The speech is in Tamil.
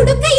உடுக்க